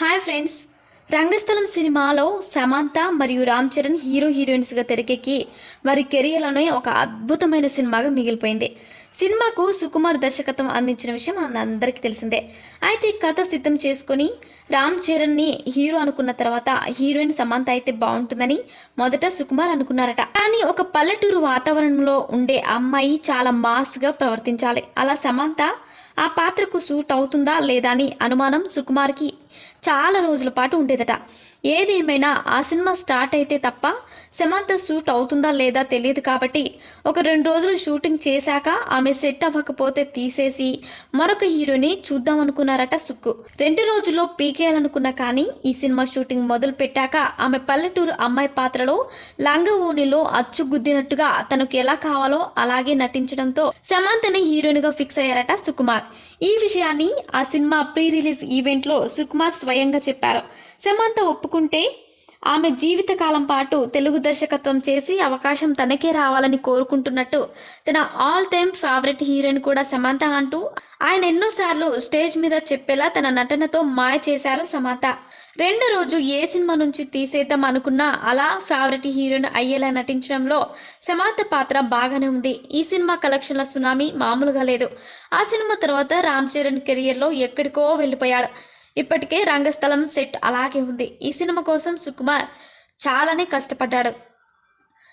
Hi friends. రంగస్థలం సినిమాలో సమాంత మరియు Ram Charan hero హీరోయిన్స్గా తెరకెక్కి వారి కెరియర్లోనే ఒక అద్భుతమైన సినిమాగా మిగిలిపోయింది. సినిమాకు సుకుమార్ దర్శకత్వం అందించిన విషయం అందరికీ తెలిసిందే. అయితే కథ సిద్ధం చేసుకొని రామ్ చరణ్ని హీరో అనుకున్న తర్వాత హీరోయిన్ సమంత అయితే బాగుంటుందని మొదట సుకుమార్ అనుకున్నారట. కానీ ఒక పల్లెటూరు వాతావరణంలో ఉండే అమ్మాయి చాలా మాస్గా ప్రవర్తించాలి. అలా సమంత ఆ పాత్రకు సూట్ అవుతుందా లేదా అని అనుమానం సుకుమార్కి చాలా రోజుల పాటు ఉండేదట. ఏదేమైనా ఆ సినిమా స్టార్ట్ అయితే తప్ప సమంత సూట్ అవుతుందా లేదా తెలియదు కాబట్టి ఒక రెండు రోజులు షూటింగ్ చేశాక ఆమె సెట్ అవ్వకపోతే తీసేసి మరొక హీరోని చూద్దాం అనుకున్నారట సుక్కు. రెండు రోజుల్లో పీకేయాలనుకున్నా కానీ ఈ సినిమా షూటింగ్ మొదలు పెట్టాక ఆమె పల్లెటూరు అమ్మాయి పాత్రలో లంగవోనిలో అచ్చుగుద్దినట్టుగా తనకు ఎలా కావాలో అలాగే నటించడంతో సమంతని హీరోయిన్గా ఫిక్స్ అయ్యారట సుకుమార్. ఈ విషయాన్ని ఆ సినిమా ప్రీ రిలీజ్ ఈవెంట్లో సుకుమార్ కుమార్ స్వయంగా చెప్పారు. సమంత ఒప్పుకుంటే ఆమె జీవితకాలం పాటు తెలుగు దర్శకత్వం చేసి అవకాశం తనకే రావాలని కోరుకుంటున్నట్టు తన ఆల్ టైమ్ ఫేవరెట్ హీరోయిన్ కూడా సమంత అంటూ ఆయన ఎన్నోసార్లు స్టేజ్ మీద చెప్పేలా తన నటనతో మాయ చేశారు సమంత. రెండో రోజు ఏ సినిమా నుంచి తీసేద్దాం అనుకున్నా అలా ఫేవరెట్ హీరోయిన్ అయ్యేలా నటించడంలో సమంత పాత్ర బాగానే ఉంది. ఈ సినిమా కలెక్షన్ల సునామీ మామూలుగా లేదు. ఆ సినిమా తర్వాత రామ్ చరణ్ కెరియర్లో ఎక్కడికో వెళ్ళిపోయాడు. ఇప్పటికే రంగస్థలం సెట్ అలాగే ఉంది. ఈ సినిమా కోసం సుకుమార్ చాలానే కష్టపడ్డాడు.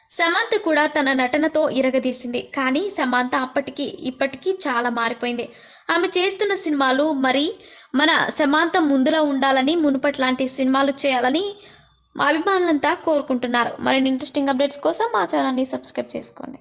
సమంత కూడా తన నటనతో ఇరగదీసింది. కానీ సమంత అప్పటికి ఇప్పటికీ చాలా మారిపోయింది. ఆమె చేస్తున్న సినిమాలు మరి మన సమాంత ముందులో ఉండాలని మునుపట్లాంటి సినిమాలు చేయాలని మా అభిమానులంతా కోరుకుంటున్నారు. మరిన్ని ఇంట్రెస్టింగ్ అప్డేట్స్ కోసం మా ఛానల్ని సబ్స్క్రైబ్ చేసుకోండి.